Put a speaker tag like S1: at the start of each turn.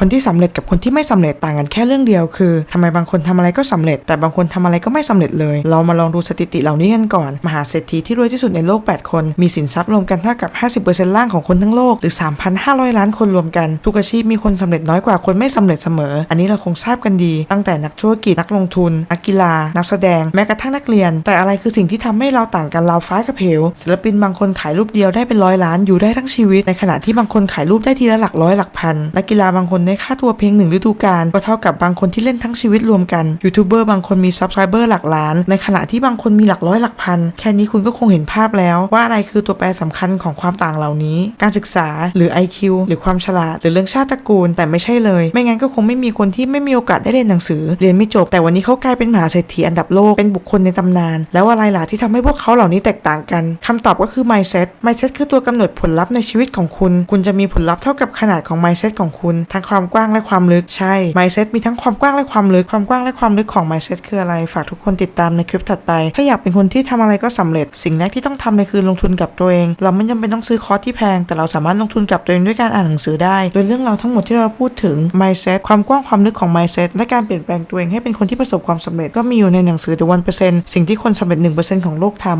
S1: คนที่สำเร็จกับคนที่ไม่สำเร็จต่างกันแค่เรื่องเดียวคือทำไมบางคนทำอะไรก็สำเร็จ แต่บางคนทำอะไรก็ไม่สำเร็จเลย เรามาลองดูสถิติเหล่านี้กันก่อน มหาเศรษฐีที่รวยที่สุดในโลก 8 คนมีสินทรัพย์รวมกันเท่ากับ 50%ล่างของคนทั้งโลกหรือ 3,500 ล้านคนรวมกันทุกอาชีพมีคนสำเร็จน้อยกว่าคนไม่สำเร็จเสมอ อันนี้เราคงทราบกันดี ตั้งแต่นักธุรกิจนักลงทุนนักกีฬา นักแสดงแม้กระทั่งนักเรียน แต่อะไรคือสิ่งที่ทำให้เราต่างกันเราฟ้ากับเหวศิลปินบางคนขายรูปเดียวได้เป็นร้อยล้านอยู่ได้ทั้งชีวิต ในขณะที่บางคนขายรูปได้ทีละหลักร้อยหลักพันนักกีฬาบางคนได้ค่าตัวเพียงหนึ่งฤดูกาลก็เท่ากับบางคนที่เล่นทั้งชีวิตรวมกันยูทูบเบอร์บางคนมีซับสไครเบอร์หลักล้าน ในขณะที่บางคนมีหลักร้อยหลักพัน แค่นี้คุณก็คงเห็นภาพแล้วว่าอะไรคือตัวแปรสำคัญของความต่างเหล่านี้ การศึกษาหรือ IQ หรือความฉลาด หรือเรื่องชาติตระกูล แต่ไม่ใช่เลย ไม่งั้นก็คงไม่มีคนที่ไม่มีโอกาสได้เรียนหนังสือ เรียนไม่จบ แต่วันนี้เขากลายเป็นมหาเศรษฐีอันดับโลกเป็นบุคคลในตำนาน แล้วอะไรล่ะที่ทำให้พวกเขาเหล่านี้แตกต่างกันคำตอบก็คือ mindset mindset คือตัวกำหนดผลลัพธ์ในชีวิตของคุณ คุณจะมีผลลัพธ์เท่ากับขนาดของ mindset ของคุณทั้งความความกว้างและความลึกใช่ mindset มีทั้งความกว้างและความลึกความกว้างและความลึกของ mindset คืออะไร ฝากทุกคนติดตามในคลิปถัดไป ถ้าอยากเป็นคนที่ทำอะไรก็สำเร็จ สิ่งแรกที่ต้องทำเลยคือลงทุนกับตัวเอง เราไม่จำเป็นต้องซื้อคอร์สที่แพง แต่เราสามารถลงทุนกับตัวเองด้วยการอ่านหนังสือได้ โดยเรื่องราวทั้งหมดที่เราพูดถึง mindset ความกว้างความลึกของ mindset และการเปลี่ยนแปลงตัวเองให้เป็นคนที่ประสบความสำเร็จก็มีอยู่ในหนังสือ The 1%สิ่งที่คนสำเร็จ1%ของโลกทำ